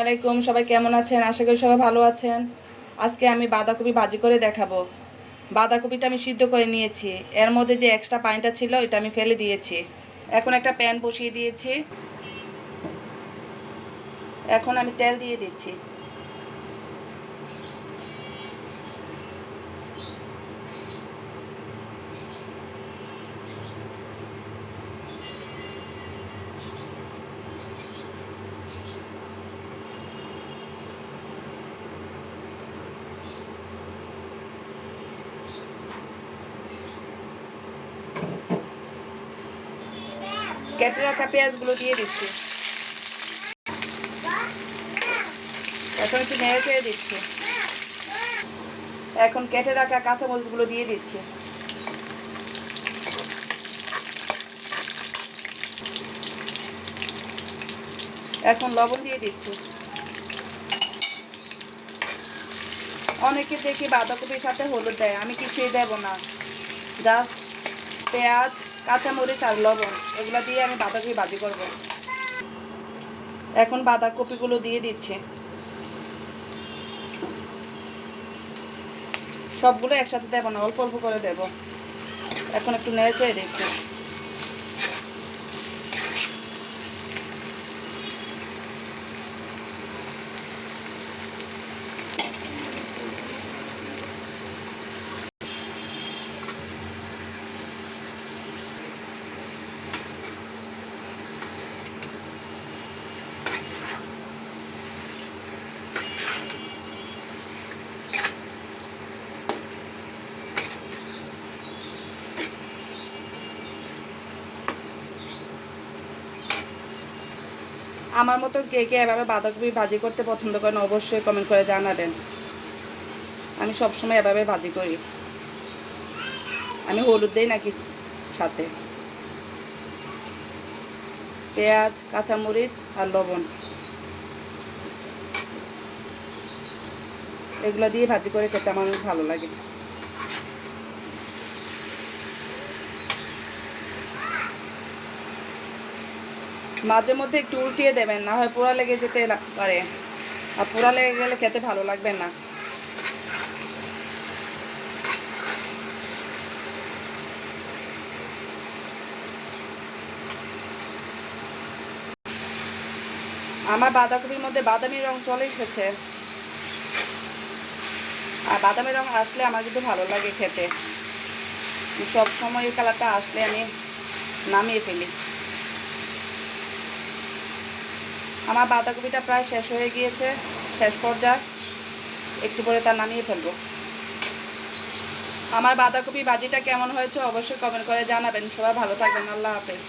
আলাইকুম, সবাই কেমন আছেন? আশা করি সবাই ভালো আছেন। আজকে আমি বাঁধাকপি ভাজি করে দেখাবো। বাঁধাকপিটা আমি সিদ্ধ করে নিয়েছি। এর মধ্যে যে এক্সট্রা পানিটা ছিল, ওইটা আমি ফেলে দিয়েছি। এখন একটা প্যান বসিয়ে দিয়েছি। এখন আমি তেল দিয়ে দিচ্ছি। কেটে রাখা পেঁয়াজগুলো দিয়ে দিচ্ছি। এখন একটু নেড়ে চেড়ে দিচ্ছি। এখন কেটে রাখা কাঁচামরিচগুলো দিয়ে দিচ্ছি। এখন লবণ দিয়ে দিচ্ছি। অনেকে দেখি বাঁধাকপির সাথে হলুদ দেয়, আমি কিছুই দেব না। জাস্ট পেঁয়াজ কাঁচামরিচ আর লবণ, এগুলো দিয়ে আমি বাঁধাকপি ভাজি করব। এখন বাঁধাকপিগুলো দিয়ে দিচ্ছে। সবগুলো একসাথে দেবো না, অল্প অল্প করে দেব। এখন একটু নেড়ে চেয়ে দিচ্ছি। আমার মতো কে কে এভাবে বাঁধাকপি ভাজি করতে পছন্দ করেন অবশ্যই কমেন্ট করে জানাবেন। আমি সবসময় এভাবে ভাজি করি। আমি হলুদ দিই নাকি? সাথে। পেঁয়াজ, কাঁচামরিচ আর লবণ। এগুলো দিয়ে ভাজি করে খেতে আমার ভালো লাগে। মাঝে মধ্যে একটু উল্টিয়ে দেবেন, না হয় পোড়া লেগে যেতে পারে। আর পোড়া লেগে গেলে খেতে ভালো লাগবে না। আমার বাঁধাকপির মধ্যে বাদামি রং চলে এসেছে। আর বাদামি রং আসলে আমার কিন্তু ভালো লাগে খেতে। সব সময় এই কালারটা আসলে আমি নামিয়ে ফেলি। আমার বাঁধাকপিটা প্রায় শেষ হয়ে গিয়েছে, শেষ পর্যায়ে একটু পরে তা নামিয়ে ফেলব। আমার বাঁধাকপি ভাজিটা কেমন হয়েছে অবশ্যই কমেন্ট করে জানাবেন। সবাই ভালো থাকবেন, আল্লাহ হাফেজ।